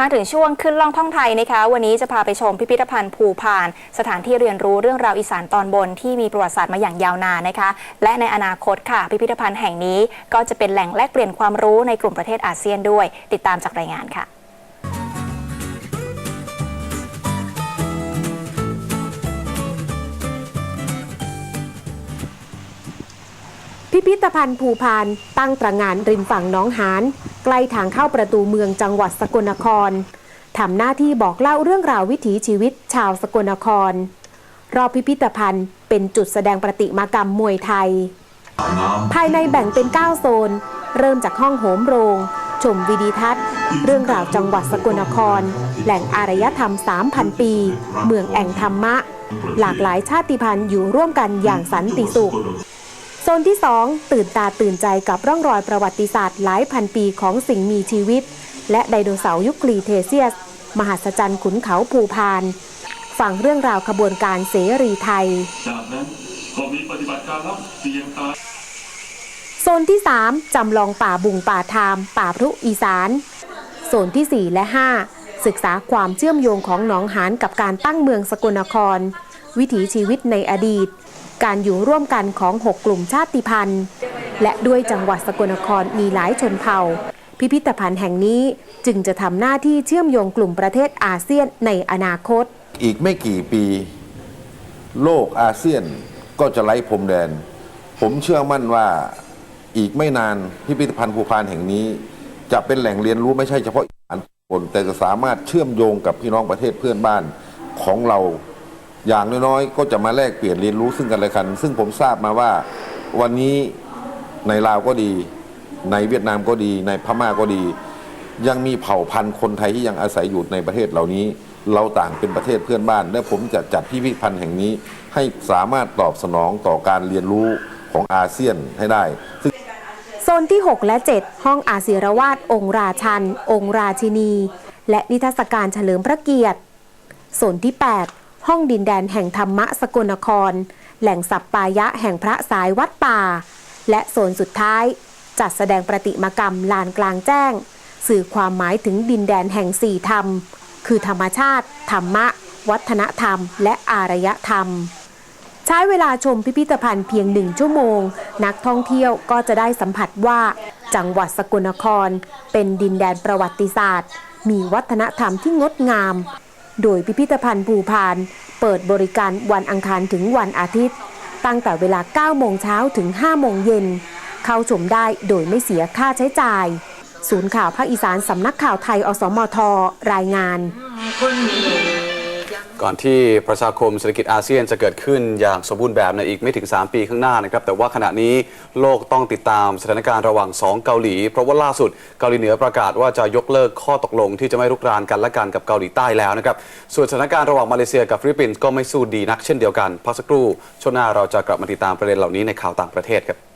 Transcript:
มาถึงช่วงขึ้นล่องท่องไทยนะคะ วันนี้จะพาไปชมพิพิธภัณฑ์ภูพาน สถานที่เรียนรู้เรื่องราวอีสานตอนบนที่มีประวัติศาสตร์มาอย่างยาวนานนะคะ และในอนาคตค่ะ พิพิธภัณฑ์แห่งนี้ก็จะเป็นแหล่งแลกเปลี่ยนความรู้ในกลุ่มประเทศอาเซียนด้วย ติดตามจากรายงานค่ะ พิพิธภัณฑ์ภูพานตั้งตระหงานริมฝั่งน้องหานใกล้ทางเข้าประตูเมืองจังหวัดสกลนครทำหน้าที่บอกเล่าเรื่องราววิถีชีวิตชาวสกลนคร รอบพิพิธภัณฑ์เป็นจุดแสดงประติมากรรมมวยไทย ภายในแบ่งเป็น 9 โซน เริ่มจากห้องโหมโรง ชมวิดีทัศน์ เรื่องราวจังหวัดสกลนคร แหล่งอารยธรรม 3,000 ปี เมืองแอ่งธรรมะ หลากหลายชาติพันธุ์อยู่ร่วมกันอย่างสันติสุข โซนที่ 2 ตื่นตาตื่นใจกับร่องรอยประวัติศาสตร์หลายพันปีของสิ่งมีชีวิต และไดโนเสาร์ยุคกรีเทเซียส มหัศจรรย์ขุนเขาภูพาน ฟังเรื่องราวขบวนการเสรีไทย จากนั้นก็มีปฏิบัติการรับเสียงตายโซนที่ 3 จำลองป่าบุงป่าทาม ป่าพรุอีสาน โซนที่ 4 และ 5 ศึกษาความเชื่อมโยงของหนองหานกับการตั้งเมืองสกลนคร วิถีชีวิตในอดีต การอยู่ร่วมกันของ 6 กลุ่มชาติพันธุ์ และด้วยจังหวัดสกลนครมีหลายชนเผ่า พิพิธภัณฑ์แห่งนี้จึงจะทำหน้าที่เชื่อมโยงกลุ่มประเทศอาเซียนในอนาคต อีกไม่กี่ปี โลกอาเซียนก็จะไร้พรมแดน ผมเชื่อมั่นว่าอีกไม่นานพิพิธภัณฑ์ภูพานแห่งนี้ จะเป็นแหล่งเรียนรู้ไม่ใช่เฉพาะอีสานคนแต่จะสามารถเชื่อมโยงกับพี่น้องประเทศเพื่อนบ้านของเรา อย่างน้อยๆ ก็จะมาแลกเปลี่ยนเรียนรู้ซึ่งกันและกัน ซึ่งผมทราบมาว่าวันนี้ในลาวก็ดี ในเวียดนามก็ดี ในพม่าก็ดี ยังมีเผ่าพันธุ์คนไทยที่ยังอาศัยอยู่ในประเทศเหล่านี้ เราต่างเป็นประเทศเพื่อนบ้าน และผมจะจัดพิพิธภัณฑ์แห่งนี้ ให้สามารถตอบสนองต่อการเรียนรู้ของอาเซียนให้ได้ซึ่งโซนที่ 6 และ 7 ห้องอาศิรวาสองค์ราชัน องค์ราชินี และนิทรรศการเฉลิมพระเกียรติ โซนที่ 8 ห้องดินแดนแห่งธรรมะสกลนคร แหล่งสัปปายะแห่งพระสายวัดป่า และโซนสุดท้าย จัดแสดงประติมากรรมลานกลางแจ้ง สื่อความหมายถึงดินแดนแห่งสี่ธรรม คือธรรมชาติ ธรรมะ วัฒนธรรม และอารยธรรม ใช้เวลาชมพิพิธภัณฑ์เพียงหนึ่งชั่วโมง นักท่องเที่ยวก็จะได้สัมผัสว่า จังหวัดสกลนคร เป็นดินแดนประวัติศาสตร์ มีวัฒนธรรมที่งดงาม โดยพิพิธภัณฑ์ภูพาน เปิดบริการวันอังคารถึงวันอาทิตย์ ตั้งแต่เวลา 9 โมงเช้าถึง 5 โมงเย็น เข้าชมได้โดยไม่เสียค่าใช้จ่าย ศูนย์ข่าวภาคอีสานสำนักข่าวไทยอสมทรายงาน ก่อนที่ประชาคมเศรษฐกิจอาเซียนจะเกิดขึ้นอย่างสมบูรณ์แบบในอีกไม่ถึง 3 ปีข้างหน้านะครับ แต่ว่าขณะนี้โลกต้องติดตามสถานการณ์ระหว่าง 2 เกาหลี เพราะว่าล่าสุดเกาหลีเหนือประกาศว่าจะยกเลิกข้อตกลงที่จะไม่รุกรานกันและกันกับเกาหลีใต้แล้วนะครับ ส่วนสถานการณ์ระหว่างมาเลเซียกับฟิลิปปินส์ก็ไม่สู้ดีนักเช่นเดียวกันพักสักครู่ช่วงหน้าเราจะกลับมาติดตามประเด็นเหล่านี้ในข่าวต่างประเทศครับ